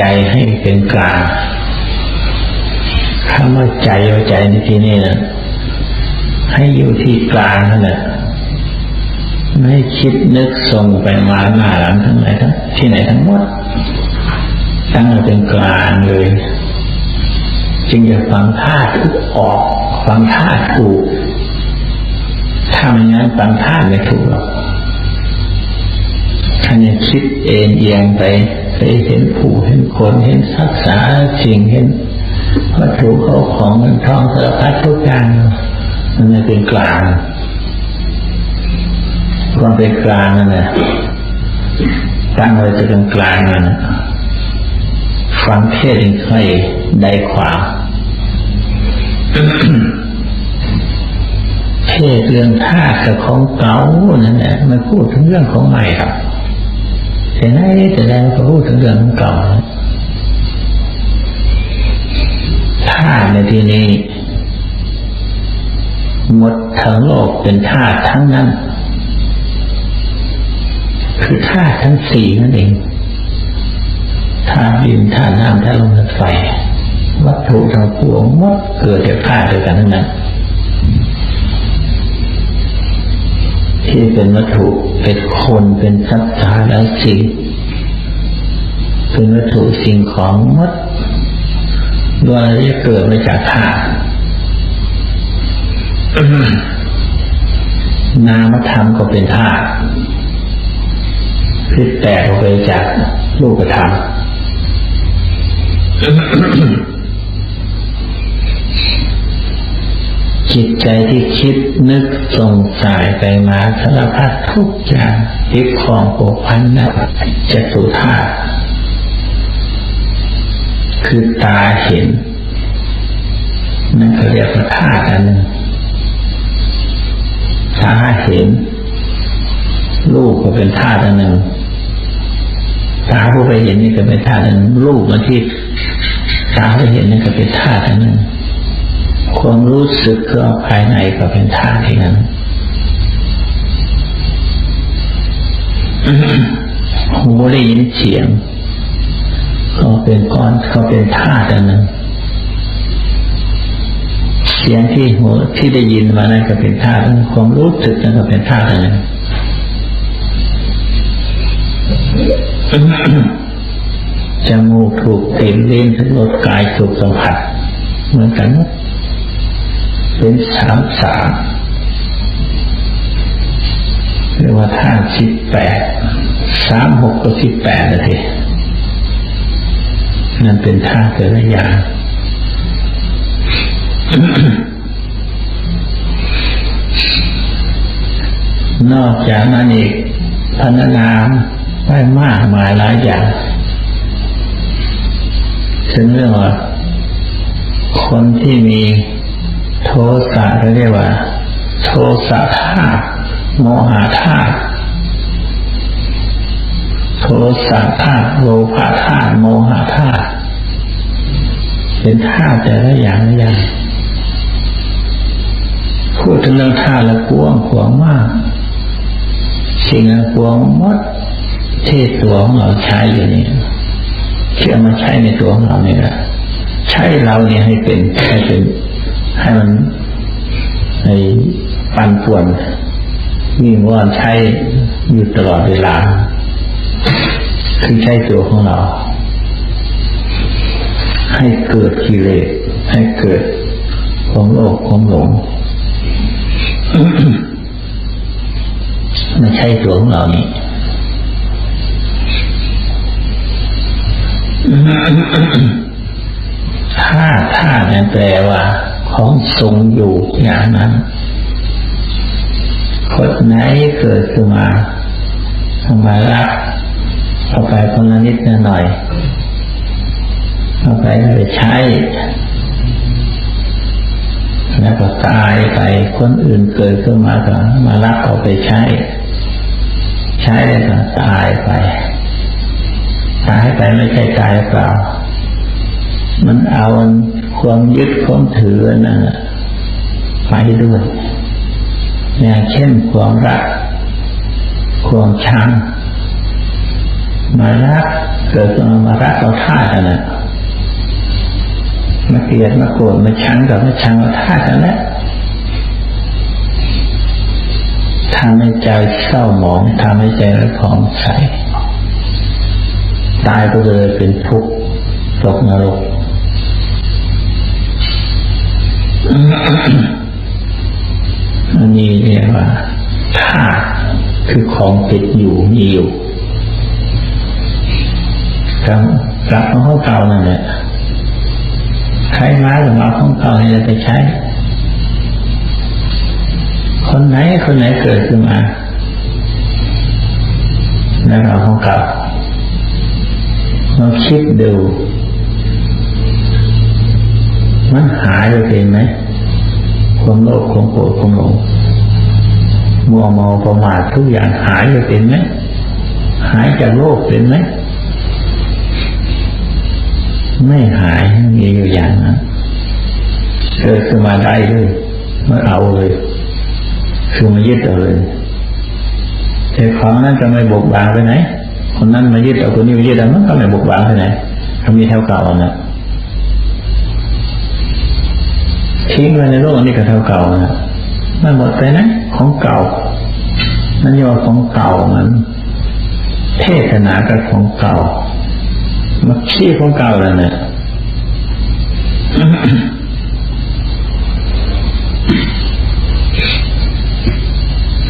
ใจให้เป็นกลางคำว่าใจว่าใจในที่นี้นะให้อยู่ที่กลางนั่นแหละไม่คิดนึกส่งไปมาหน้าหลังทั้งไหนทั้งที่ไหนทั้งหมด ตั้งเป็นกลางเลย จึงจะฟังท่าทุกออก ฟังท่าถูกถ้าไม่งั้นฟังท่าไม่ถูกหรอกถ้านี่ยคิดเอ็นเอียงไป ไปเห็นผู้เห็นคนเห็นสักษาสิ่งเห็นวัตถุเข้าของเงินทองสารพัดทุกอย่างมันไม่เป็นกลางความเป็นกลางนั่นแหละตั้งไว้จะเป็นกลางนั่นนะฟังเทศน์ค่อยได้ความเทศเรื่องท่ากับของเก่านั่นแหละมันพูดถึงเรื่องของใหม่ครับ แต่ไหนแต่ใดก็พูดถึงเรื่องของเก่าท่าในที่นี้หมดทั้งโลกเป็นธาตุทั้งนั้น คือธาตุทั้งสี่นั่นเองธาตุดินธาตุน้ำธาตุลมธาตุไฟวัตถุทั้งปวงหมดเกิดจากธาตุเดียวกันทั้งนั้น ที่เป็นวัตถุ เป็นคนเป็นสัตว์สาและสิ่ง เป็นวัตถุสิ่งของมดล้วนจะเกิดมาจากธาตุนามธรรมก็เป็นธาตุคือแตกออกไปจากรูปธรรม จิตใจที่คิดนึกสงสายไปมาสารพัดทุกอย่างยึดของโผพันนะจะสุธาตุคือตาเห็น นั่นเขาเรียกว่าธาตุอันหนึ่งตาเห็น รูปก็เป็นธาตุอันหนึ่งตาผู้ไปเห็นนี่ก็เป็นธาตุอันหนึ่งรูปมาที่ตาไปเห็นนี่ก็เป็นธาตุอันหนึ่ง ความรู้สึกก็ภายในก็เป็นธาตุที่นั้นหูได้ยินเสียง ก็เป็นก้อนก็เป็นธาตุอันหนึ่งเสียงที่หูที่ได้ยินมานั่นก็เป็นธาตุความรู้สึกนั่นก็เป็นธาตุอันหนึ่งจมูกถูกกลิ่นลิ้นทั้งรสกายถูกสัมผัสเหมือนกันหมด เป็นสามสามเรียกว่าธาตุสิบแปดสามหกก็สิบแปดนะทีนั่นเป็นธาตุแต่ละอย่างนอกจากนั้นอีกพันนามได้มากมายหลายอย่างถึงเรื่องว่าคนที่มี โทสะเรียกว่า โทสะธาตุโมหะธาตุโทสะธาตุโลภะธาตุโมหะธาตุเป็นธาตุแต่ละอย่างละอย่างพูดถึงเรื่องธาตุละกวงขวางมาก สิ่งละกวงมดที่ตัวของเราใช้อยู่นี่เชื่อมาใช้ในตัวของเราเนี่ยแหละใช้เราเนี่ยให้เป็นให้เป็น ให้มันในปันป่วนมีว่านใช้อยู่ตลอดเวลา คือใช้ตัวของเรา ให้เกิดกิเลสให้เกิดความโลภความหลงไม่ใช่ตัวของเรานี่ถ้าถ้านั่นแปลว่า ของทรงอยู่อย่างนั้นคนไหนเกิดขึ้นมาทำมาละเอาไปคนละนิดละหน่อยเอาไปไปใช้แล้วก็ตายไปคนอื่นเกิดขึ้นมาก็มารับเอาไปใช้ ใช้แล้วก็ตายไป ตายไปไม่ใช่ตายเปล่า มันเอาความยึดความถือนะไปด้วยอย่างเช่นความรัก ความชังมารักเกิดขึ้นมามารักเอาท่ากันนะมาเกลียดมาโกรธมาชังกับมาชังเอาท่ากันแล้วทำให้ใจเศร้าหมองทำให้ใจระผ่องใสตายก็เลยเป็นทุกข์ตกนรก อันนี้เรียกว่าธาตุคือของติดอยู่มีอยู่กลับกลับมาของเก่านั่นแหละใครมาหรือมาของเก่านี่จะไปใช้ คนไหนคนไหนเกิดขึ้นมาแล้วเราของเก่าเราคิดดู มันหายไปเป็นไหมความโลภความโกรธความหลงมัวเมาประมาททุกอย่างหายไปเป็นไหมหายจากโลกเป็นไหมไม่หายมีอยู่อย่างนั้นเกิดขึ้นมาได้เลยมาเอาเลยคือมายึดเอาเลยแต่ของนั้นจะไม่บกบางไปไหน คนนั้นมายึดเอาคนนี้มายึดเอามันก็ไม่บกบางไปไหนเขามีเท่าเก่านะ ทิ้งไว้ในโลกอันนี้ก็เท่าเก่านะมันหมดไปนะ ของเก่านั่นยอของเก่ามันเทศนากับของเก่ามาขี้ของเก่าแล้วเนี่ย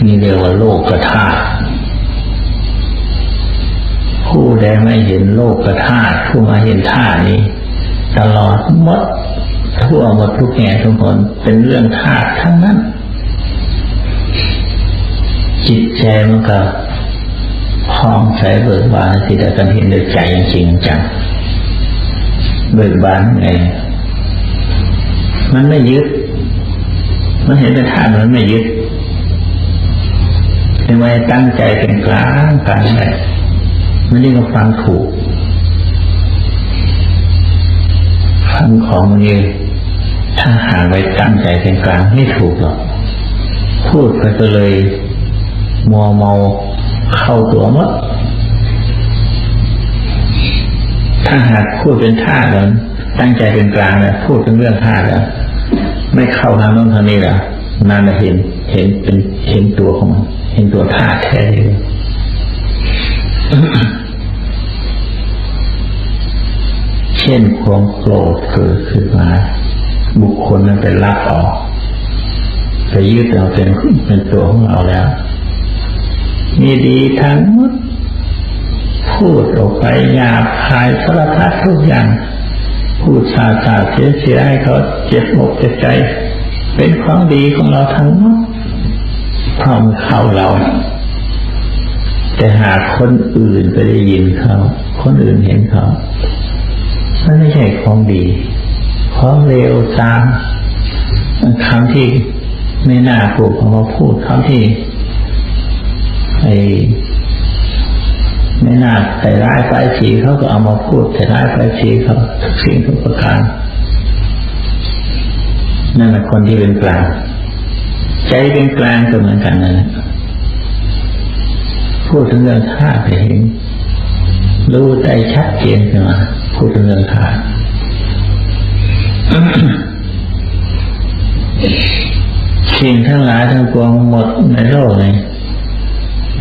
นี่เรียกว่าโลกกระธาผู้ใดไม่เห็นโลกกระธาผู้มาเห็นธานี้ ตลอดหมด ทั่วหมดทุกแง่ทุกคนเป็นเรื่องธาตุทั้งนั้น จิตใจมันก็พองใสเบิกบานที่ได้กันเห็นด้วยใจจริงจังเบิกบานไงมันไม่ยึด มันเห็นเป็นธาตุมันไม่ยึดเป็นไว้ตั้งใจเป็นกลางกลางไปมันนี่ก็ฟังถูกฟังของมันี้ ถ้าหาไว้ตั้งใจเป็นกลางไม่ถูกหรอก พูดไปก็เลยมัวเมาเข้าตัวหมดถ้าหากพูดเป็นท่าแล้วตั้งใจเป็นกลางแล้วพูดเป็นเรื่องท่าแล้วไม่เข้าทางโน้นทางนี้แล้วนานจะเห็นเห็นเป็นเห็นตัวของมันเห็นตัวท่าแท้เลยเช่นความโกรธเกิดขึ้นมา บุคคลนั้นไปรับออกไปยึดเอาเป็นเป็นตัวของเราแล้วมีดีทั้งหมดพูดออกไปหยาบคายสารพัดทุกอย่าง พูดสาสาเสียเสียให้เขาเจ็บอกเจ็บใจ เป็นของดีของเราทั้งหมดพร้อมเข้าเรา แต่หากคนอื่นไปได้ยินเขา คนอื่นเห็นเขามันไม่ใช่ของดี ของเลวตามคำที่ไม่น่าพูดของเราพูดคำที่ไอ้ไม่น่าใส่ร้ายไปสีเขาก็เอามาพูดใส่ร้ายไปสีเขาทุกสิ่งทุกประการ นั่นแหละคนที่เป็นกลางใจเป็นกลางก็เหมือนกันนั่นแหละพูดถึงเรื่องท่าไปเห็นรู้ใจชัดเจนขึ้นมาพูดถึงเรื่องท่า สิ่งทั้งหลายทั้งปวงหมดในโลกนี้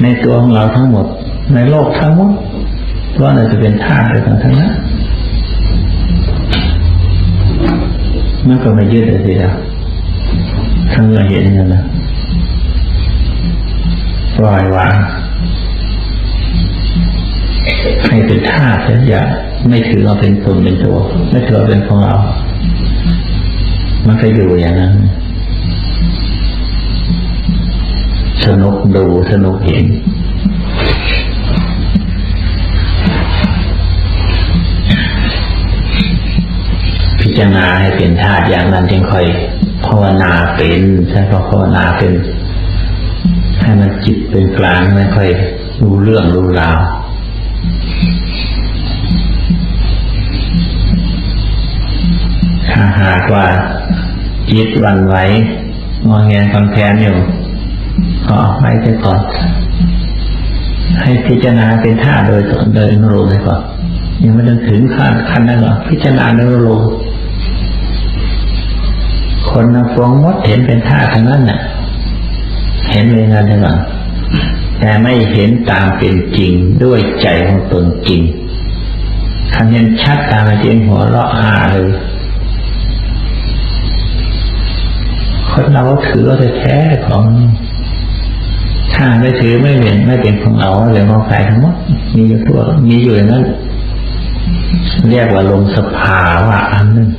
ในตัวของเราทั้งหมด ในโลกทั้งหมดว่าเราจะเป็นธาตุด้วยกันทั้งนั้นมันก็ไม่ยึดเลยทีเดียวทั้งเราเห็นกันนะปล่อยวางให้เป็นธาตุอย่าไม่ถือเราเป็นตนเป็นตัว ไม่ถือเราเป็นของเรา มันก็อยู่อย่างนั้น สนุกดูสนุกเห็นพิจารณาให้เป็นธาตุอย่างนั้นจึงค่อยภาวนาเป็นใช่พอภาวนาเป็นให้มันจิตเป็นกลางไม่ค่อยรู้เรื่องรู้ราวถ้าหากว่า จิตวันไหวงองแงคำแคนอยู่ก็เอาไว้ไปก่อน ให้พิจารณาเป็นท่าโดยโดยอนุโลมไปก่อนยังไม่ต้องถึงขั้นขั้นนั้นหรอกพิจารณาอนุโลมคนนัฟงมดเห็นเป็นท่าทั้งนั้นน่ะ เห็นเลยนะท่านแต่ไม่เห็นตามเป็นจริงด้วยใจของตนจริงคำยันชัดตามจริงหัวเราะอาเลย คนเราถือว่าแท้ของถ้าไม่ถือไม่เป็นไม่เป็นของเราเลยมองไปทั้งหมดมีอยู่ตัวมีอยู่อย่างนั้นเรียกว่าลงสภาวะอันหนึ่ง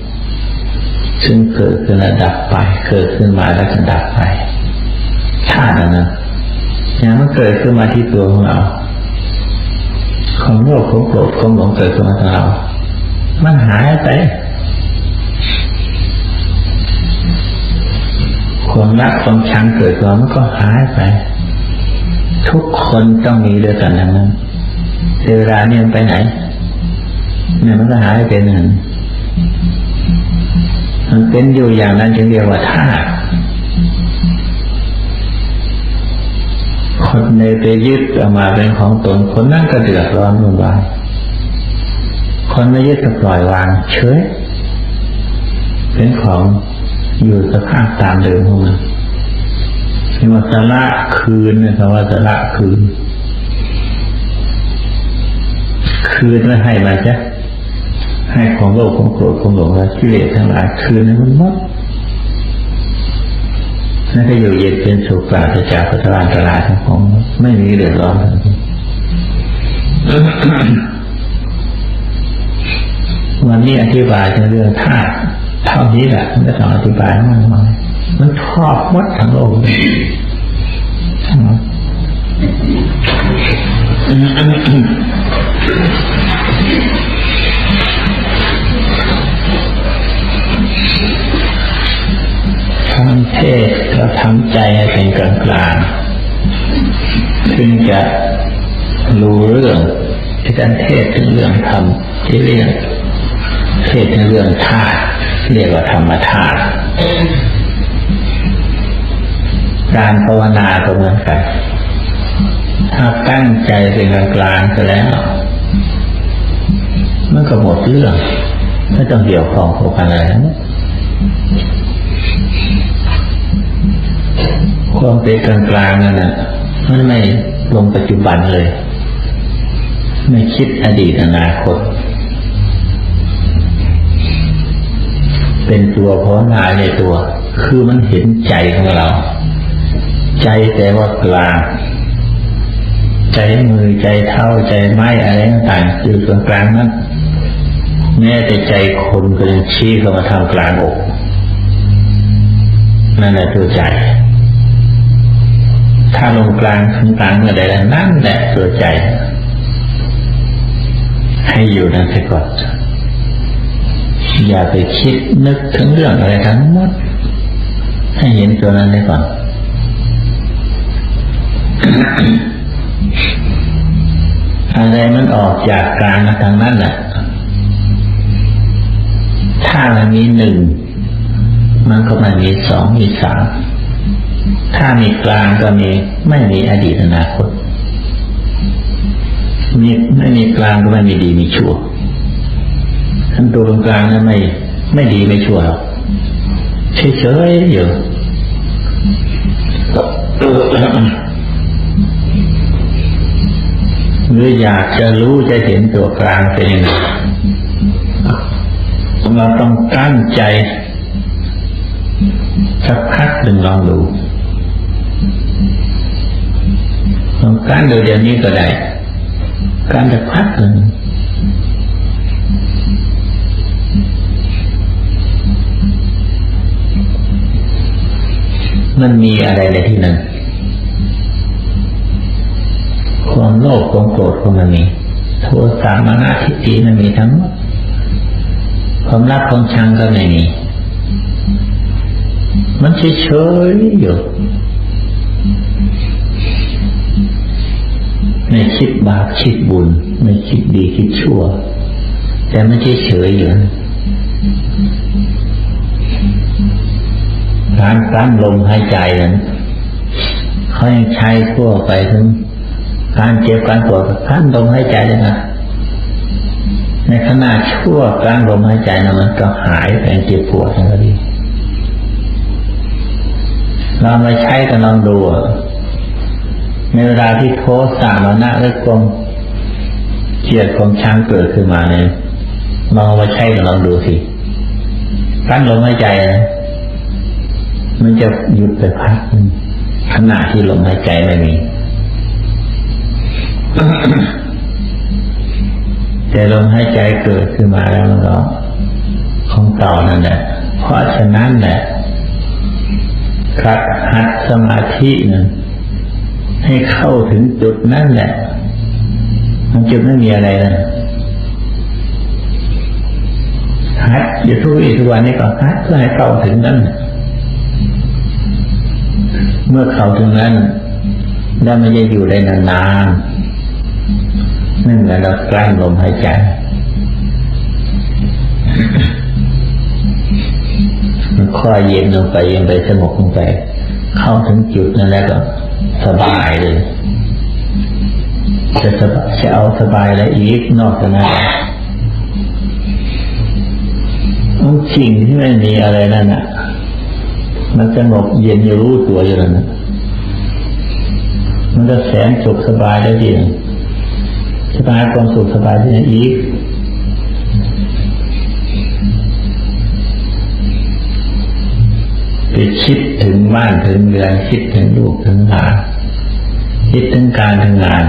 ซึ่งเกิดขึ้นแล้วดับไป เกิดขึ้นมาแล้วก็ดับไปชาตินะอย่างมันเกิดขึ้นมาที่ตัวของเราความโลภความโกรธความหลงเกิดขึ้นมาที่เรา มันหายไป ความรักความชังเกิดขึ้นมามันก็หายไป ทุกคนต้องมีด้วยกันทั้งนั้นเวลาเนี่ยมันไปไหนเนี่ยมันก็หายไปหนึ่งมันเป็นอยู่อย่างนั้นจึงเรียกว่าธาตุคนในไปยึดออกมาเป็นของตนคนนั้นก็เดือดร้อนวุ่นวายคนไม่ยึดก็ปล่อยวางเฉยเป็นของ อยู่สภาพตามเดิมของมันนี่ว่าสละคืนนะคำว่าสละคืน คืนไม่ให้มันจะให้ของโลภของโกรธของหลงและกิเลสทั้งหลายคืนให้มันหมดนั่นก็อยู่เย็นเป็นสุขปราศจากปัจจุบันตลาดทั้งของไม่มีเดือดร้อนวันนี้อธิบายเรื่องธาตุ ท่านี้แหละไม่ต้องอธิบายมากมายมันครอบหมดทั้งโลกทำเทศก็ทำใจให้เป็นกลางกลางถึงจะรู้เรื่องที่การเทศถึงเรื่องธรรมที่เรียกเทศถึงเรื่องธาตุ เรียกว่าธรรมธาตุการภาวนาก็เหมือนกัน ถ้าตั้งใจเป็นกลางกลางๆก็แล้ว มันก็หมดเรื่อง ไม่ต้องเกี่ยวข้องกับอะไรแล้วความเป็นกลางกลางๆนั่นน่ะมันไม่ลงปัจจุบันเลย ไม่คิดอดีตอนาคต เป็นตัวภาวนาในตัว คือมันเห็นใจของเรา ใจแต่ว่ากลาง ใจมือใจเท้าใจไม้อะไรต่างๆอยู่ตรงกลางนั้นแม้แต่ใจคนก็ยังชี้เข้ามาทางกลางอกนั่นแหละตัวใจ ถ้าลงกลางถึงกลางเมื่อใดแล้วนั่นแหละตัวใจ ให้อยู่นั่นไปก่อน อย่าไปคิดนึกถึงเรื่องอะไรทั้งหมด ให้เห็นตัวนั้นได้ก่อน อะไรมันออกจากกลางทางนั้นแหละถ้ามันมีหนึ่งมันก็ไม่มีสองมีสามถ้ามีกลางก็มีไม่มีอดีตอนาคตมีไม่มีกลางก็ไม่มีดีมีชั่ว ทั้นตัวตรงกลางนั้นไม่ไม่ดีไม่ชั่วหรอกเฉยๆอยู่หรืออยากจะรู้จะเห็นตัวกลางเป็นยังไงเราต้องตั้งใจสักพักหนึ่งลองดูลองการดูเดี๋ยวนี้ก็ได้ การสักพักหนึ่ง มันมีอะไรในที่นั้น ความโลภความโกรธก็มันมีโทสะมานะทิฏฐิมันมีทั้งหมดความรักความชังก็ไม่มี มันเฉยๆอยู่ไม่คิดบาปคิดบุญ ไม่คิดดีคิดชั่ว แต่ไม่เฉยๆอยู่ การกลั้นลมหายใจนั้นเขายังใช้ทั่วไปถึงการเจ็บการปวดกลั้นลมหายใจเลยนะในขณะชั่วกลางลมหายใจนะมันก็หายไปเจ็บปวดทั้งดีเรามาใช้กันลองดูในเวลาที่โทสะมานะหรือกลมเกลียดความช้างเกิดขึ้นมาเนี่ยลองมาใช้กันลองดูสิกั้นลมหายใจนะ มันจะหยุดไปพักขณะที่ลมหายใจไม่มีแต่ลมหายใจเกิดขึ้นมาแล้วมันก็ของเก่านั่นแหละเพราะฉะนั้นแหละขัดหัดสมาธินั้นให้เข้าถึงจุดนั่นแหละมันจุดไม่มีอะไรนะหัดอยู่ทุกวี่ทุกวันนี้ก็หัดเพื่อให้เข้าถึงนั่น เมื่อเขาถึงนั้นแล้วมันจะอยู่ได้นานๆนั่นแหละเรากลั้นลมหายใจ มันค่อยเย็นลงไปเย็นไปสงบลงไป เข้าถึงจุดนั้นแล้วก็สบายเลยจะสบายจะเอาสบายอะอีกนอกจากนั้นมันสิ่งที่ไม่มีอะไรนั่นน่ะ มันสงบเย็นอยู่รู้ตัวอยู่แล้วนะมันก็แสนสุขสบายได้ดีสบายความสุขสบายที่ไหนอีกไปคิดถึงบ้านถึงเรือนคิดถึงลูกถึงหลานคิดถึงการถึงงาน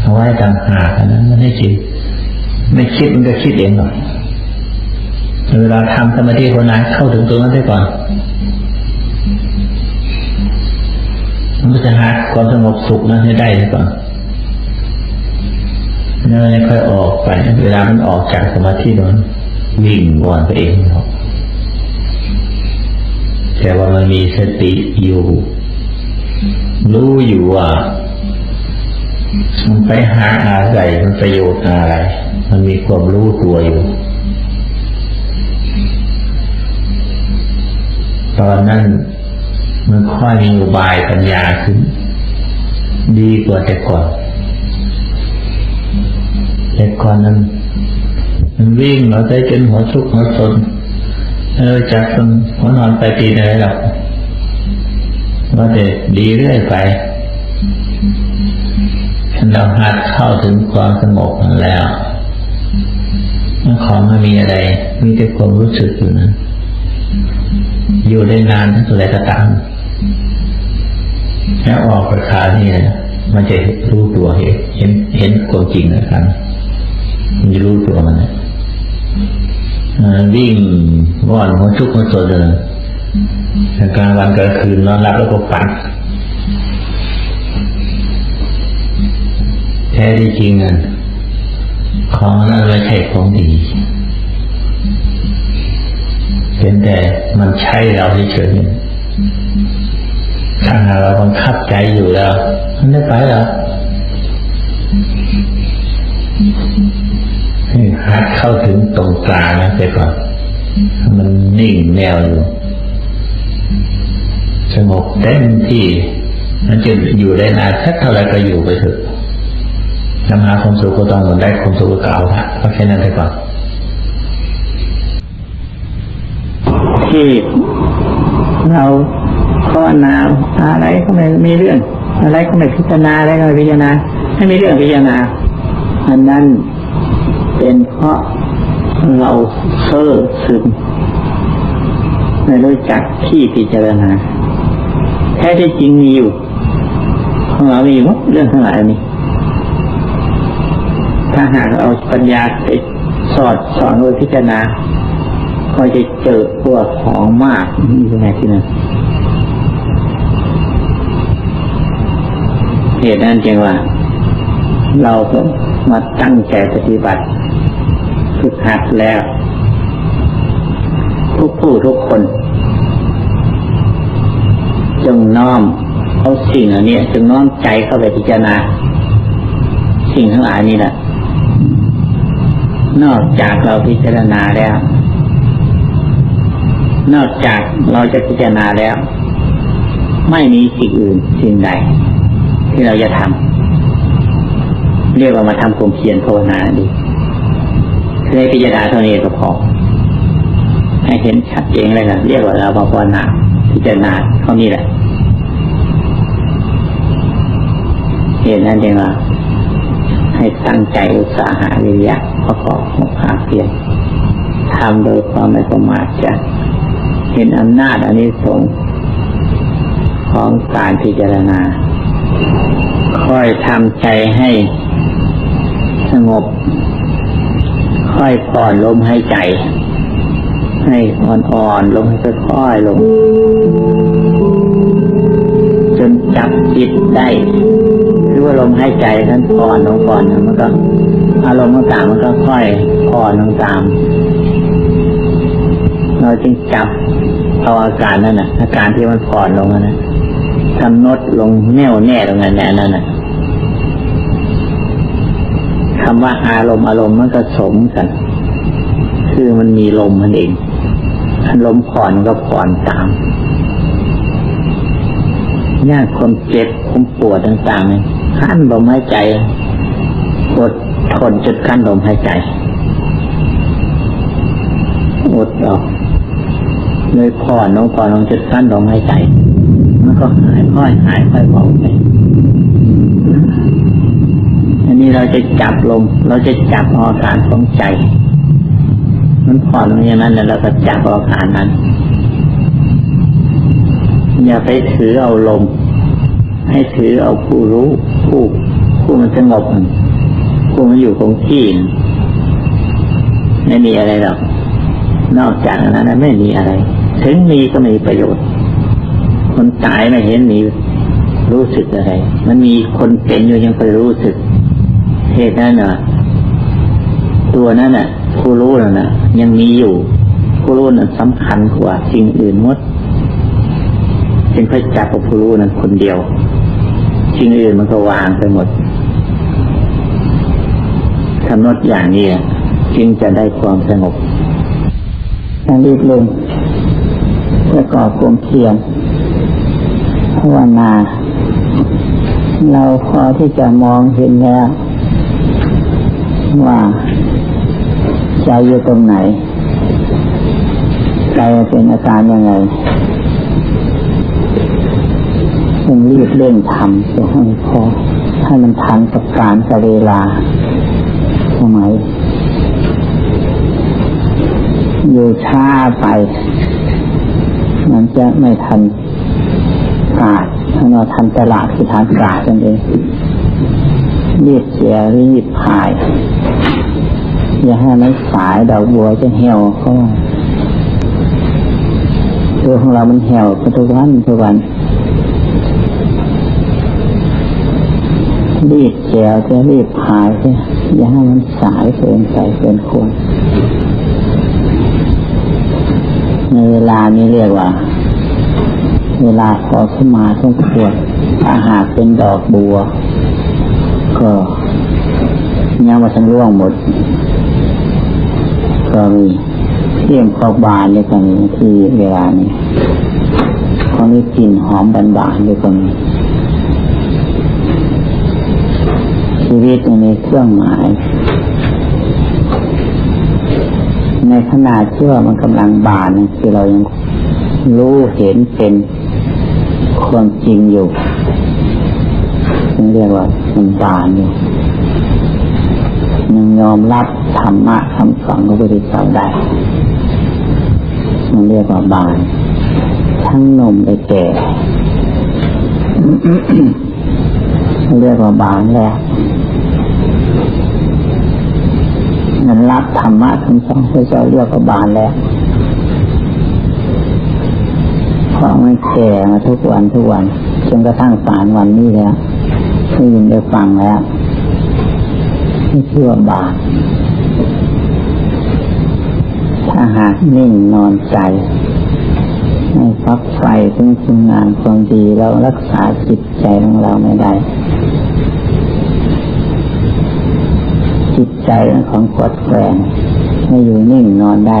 เอาไว้ต่างหากันนั้นไม่ได้คิด ไม่คิดมันก็คิดเองหรอก เวลาทำสมาธิคนนั้นเข้าถึงตรงนั้นได้ก่อน มันจะหาความสงบสุขนั้นให้ได้ก่อนแล้วมันค่อยออกไป เวลามันออกจากสมาธินั้นวิ่งวนไปเองหรอกแต่ว่ามันมีสติอยู่ รู้อยู่ว่ามันไปหาอะไรมันประโยชน์อะไร มันมีความรู้ตัวอยู่ ตอนนั้นมันค่อยมีอุบายปัญญาขึ้น ดีกว่าแต่ก่อนแต่ก่อนนั้น มันวิ่งเราได้จนหัวทุกข์หัวสนเออจากตรงหัวนอนไปตีไหนหรอกว่าแต่ดีเรื่อยไปเราหัดเข้าถึงความสงบนั้นแล้วมันของไม่มีอะไร มีแต่ความรู้สึกอยู่นั้น อยู่ได้นานเท่าไรก็ตามแล้วออกปราคานี่นะมันจะรู้ตัวเห็นเห็นเห็นความจริงนะครับมันจะรู้ตัวมันนะวิ่งว่อนหัวชุกหัวสดเลยกลางวันกลางคืนนอนหลับแล้วก็ฝันแท้ที่จริงอะของนั้นไม่ใช่ของดี เป็นแต่มันใช่เราเฉยๆถ้าหากเราบังคับใจอยู่แล้วมันไม่ไปหรอหัดเข้าถึงตรงกลางนะไปก่อนมันนิ่งแนวอยู่สงบเต็มที่ มันจะอยู่ได้นานสักเท่าไรก็อยู่ไปเถอะนำหาความสุขก็ต้องได้ความสุขก็เอาละก็แค่นั้นไปก่อน ที่เราภาวนาอะไรก็ไม่มีเรื่อง อะไรก็ไม่พิจารณาอะไรก็ไม่พิจารณาไม่มีเรื่องพิจารณาอันนั้นเป็นเพราะเราเซ่อซึมไม่รู้จักที่พิจารณาแท้ที่จริงมีอยู่ของเรามีหมดเรื่องทั้งหลายนี้ถ้าหากเราเอาปัญญาไปสอดสอนโดยพิจารณา ก็จะเจอพวกของมากนี่เป็นไงที่นั่นเหตุนั้นจึงว่า เราก็มาตั้งใจปฏิบัติฝึกหัดแล้ว ทุกผู้ทุกคน จงน้อมเอาสิ่งเหล่านี้จงน้อมใจเข้าไปพิจารณา สิ่งทั้งหลายนี่แหละนอกจากเราพิจารณาแล้ว นอกจากเราจะพิจารณาแล้ว ไม่มีสิ่งอื่นสิ่งใด ที่เราจะทำเรียกว่ามาทำความเพียรภาวนาดีคือให้พิจารณาเท่านี้ก็พอให้เห็นชัดเจนเลยนะเรียกว่าเราภาวนาพิจารณาเท่านี้แหละเหตุนั้นเองว่าให้ตั้งใจอุตสาหะวิริยะประกอบของภาคเพียรทำโดยความไม่ประมาทจะ เห็นอำนาจอันนี้สงส์ของการพิจารณา ค่อยทำใจให้สงบ ค่อยผ่อนลมให้ใจ ให้อ่อนๆลงให้ค่อยๆลง จนจับจิตได้หรือว่าลมหายใจนั้นผ่อนลงก่อนมันก็ อารมณ์ต่างๆมันก็ค่อยผ่อนลงตาม เราจึงจับเอาอาการนั่นน่ะอาการที่มันผ่อนลงนั่นนะกำหนดลงแน่วแน่ตรงนั้นแน่นั่นน่ะคำว่าอารมณ์อารมณ์มันก็สมกัน คือมันมีลมมันเองถ้าลมผ่อนก็ผ่อนตามยากความเจ็บความปวดต่างๆขั้นลมหายใจอดทนจุดขั้นลมหายใจอดออก เลยผ่อนลงผ่อนลงจุดขั้นลมหายใจมันก็หายค่อยหายค่อยเบาไปอันนี้เราจะจับลม เราจะจับอาการของใจ มันผ่อนลงอย่างนั้นแล้วเราก็จับอาการนั้น อย่าไปถือเอาลม ให้ถือเอาผู้รู้ผู้ผู้มันสงบผู้มันอยู่คงที่ไม่มีอะไรหรอก นอกจากนั้นไม่มีอะไร ถึงมีก็ไม่มีประโยชน์ คนตายไม่เห็นมีรู้สึกอะไร มันมีคนเป็นอยู่ยังไปรู้สึกเหตุนั้นน่ะ ตัวนั้นน่ะผู้รู้น่ะนะยังมีอยู่ผู้รู้นั้นสำคัญกว่าสิ่งอื่นหมดจึงค่อยจับกับผู้รู้นั้นคนเดียวสิ่งอื่นมันก็วางไปหมดกำหนดอย่างนี้จึงจะได้ความสงบการรีบลง ประกอบความเพียรภาวนา เราพอที่จะมองเห็นแล้ว ว่าใจอยู่ตรงไหน ใจเป็นอาการยังไงต้องรีบเร่งทำเพื่อให้พอให้มันทันกับการกับเวลาสมัยอยู่ช้าไป มันจะไม่ทันกาดถ้าเราทันตลาดคือทานกาดกันเองรีบเสียรีบพาย อย่าให้มันสายดอกบัวจะเหี่ยวเข้ามาตัวของเรามันเหี่ยวทุกวันทุกวันรีบแจวจะรีบพายจะอย่าให้มันสายเกินไปเกินควร เวลานี้เรียกว่า เวลาพอขึ้นมาต้องควรถ้าหากเป็นดอกบัว ก็ยังมาทั้งร่วงหมด ก็มีเที่ยงครอบบานด้วยกันที่เวลานี้เขามีกลิ่นหอมบานๆด้วยกันชีวิตมีเครื่องหมาย ในขณะที่ว่ามันกำลังบานคือเรายังรู้เห็นเป็นความจริงอยู่เรียกว่ามันบานอยู่ยังยอมรับธรรมะคำสอนของพระพุทธเจ้าได้มันเรียกว่าบาน ทั้งนมไปแก่เรียกว่าบานแล้ว มันรับธรรมะคำสอนพระเจ้าเรียกว่าบานแล้วเพราะมันแก่มาทุกวันทุกวันจนกระทั่งสารวันนี้แล้วได้ยินได้ฟังแล้วนี่ชื่อว่าบาปถ้าหากนิ่งนอนใจไม่ฟักไฟถึงคุณงานความดีเรารักษาจิตใจของเราไม่ได้ จิตใจของกดแกงไม่อยู่นิ่งนอนได้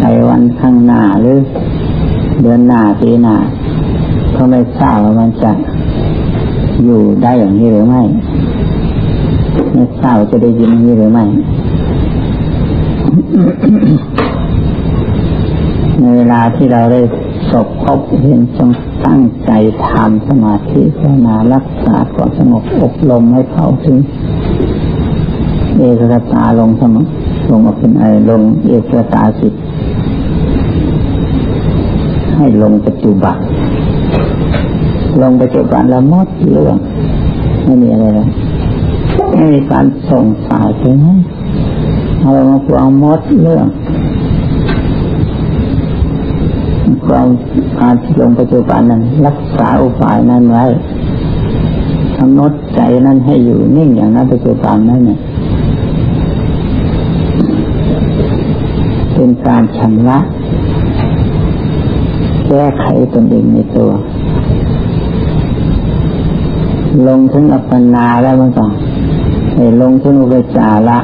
ในวันข้างหน้าหรือเดือนหน้าปีหน้าก็ไม่ทราบว่ามันจะอยู่ได้อย่างนี้หรือไม่ไม่ทราบว่าจะได้ยินอย่างนี้หรือไม่ในเวลาที่เราได้สบพบเห็นจงตั้งใจทำสมาธิภาวนารักษาความสงบอบรมให้เข้าถึง เอกคตาลงสมลงมาเป็นไอลงเอกคตาจิให้ลงปัจจุบัน ลงปัจจุบันแล้วหมดเรื่องไม่มีอะไรเลยไม่มีการส่งสายไปไหนเอามาฟังหมดเรื่องความการลงปัจจุบันนั้น รักษาอุบายนั้นไว้กำหนดใจนั้นให้อยู่นิ่งอย่างนั้นปัจจุบันนั้นเนี่ย เป็นการชำระแก้ไขตนเองในตัว ลงถึงอัปปนาแล้วมันก็ให้ลงถึงอุเบกขาละ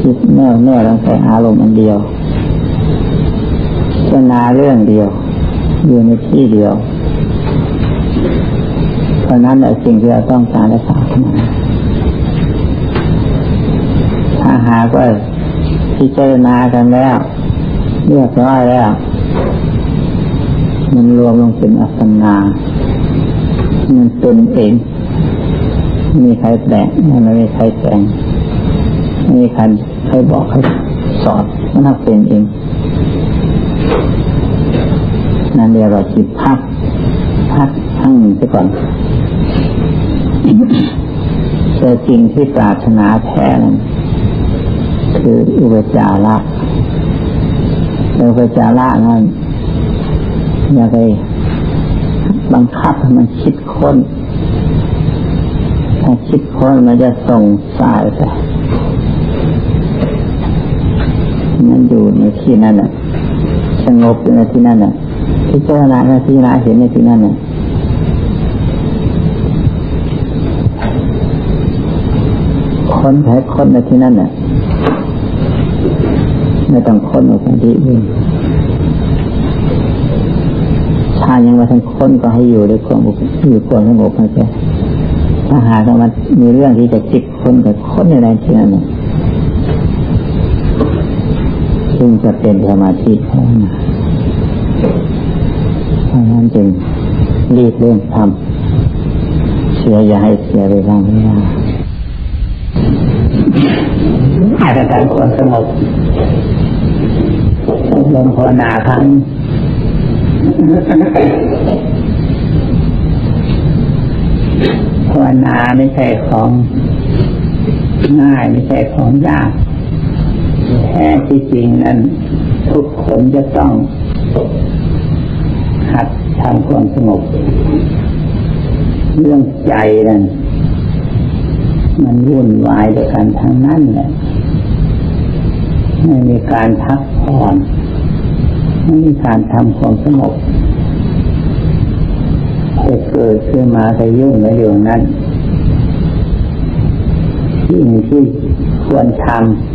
คิดแน่วแน่ลงใส่อารมณ์อันเดียวพิจารณาเรื่องเดียว อยู่ในที่เดียว เพราะนั้นแหละสิ่งที่เราต้องการและศาสนาถ้าหากว่าพิจารณากันแล้ว เรียบร้อยแล้ว มันรวมลงเป็นอัปนามันเป็นเองไม่มีใครแปลงไม่มีใครแปลงไม่มีใครใครบอกใครสอนมันทำเป็นเองนั่นเรียกว่าจิตพัก พักทั้งหนึ่งไปก่อนเจอจริงที่ปรารถนาแท้นั้นคืออุปจาระ อุปจาระนั้นอย่าไปบังคับให้มันคิดค้นถ้าคิดค้นมันจะส่งสายไปมันอยู่ในที่นั่นแหละสงบอยู่ในที่นั่นแหละพิจารณาในที่นั้นเห็นในที่นั่นน่ะค้นแพ้ค้นในที่นั่นน่ะ ไม่ต้องค้นออกไปที่อื่นถ้ายังมาทั้งค้นก็ให้อยู่ด้วยความอยู่ความสงบนะจ๊ะถ้าหากว่ามันมีเรื่องที่จะจิกค้นก็ค้นในในที่นั่นน่ะซึ่งจะเป็นสมาธิภาวนาเพราะนั้นจึงรีบเร่งทำเสียอย่าให้เสียเวลาไม่ได้ อาจจะการความสงบอบรมภาวนาครั้งภาวนาไม่ใช่ของง่ายไม่ใช่ของยากแท้ที่จริงนั้น ทุกคนจะต้องหัดทำความสงบเรื่องใจนั่น มันวุ่นวายด้วยกันทั้งนั้นแหละไม่มีการพักผ่อนไม่มีการทำความสงบจะเกิดขึ้นมาจะยุ่งในเรื่องนั้นสิ่งที่ควรทำ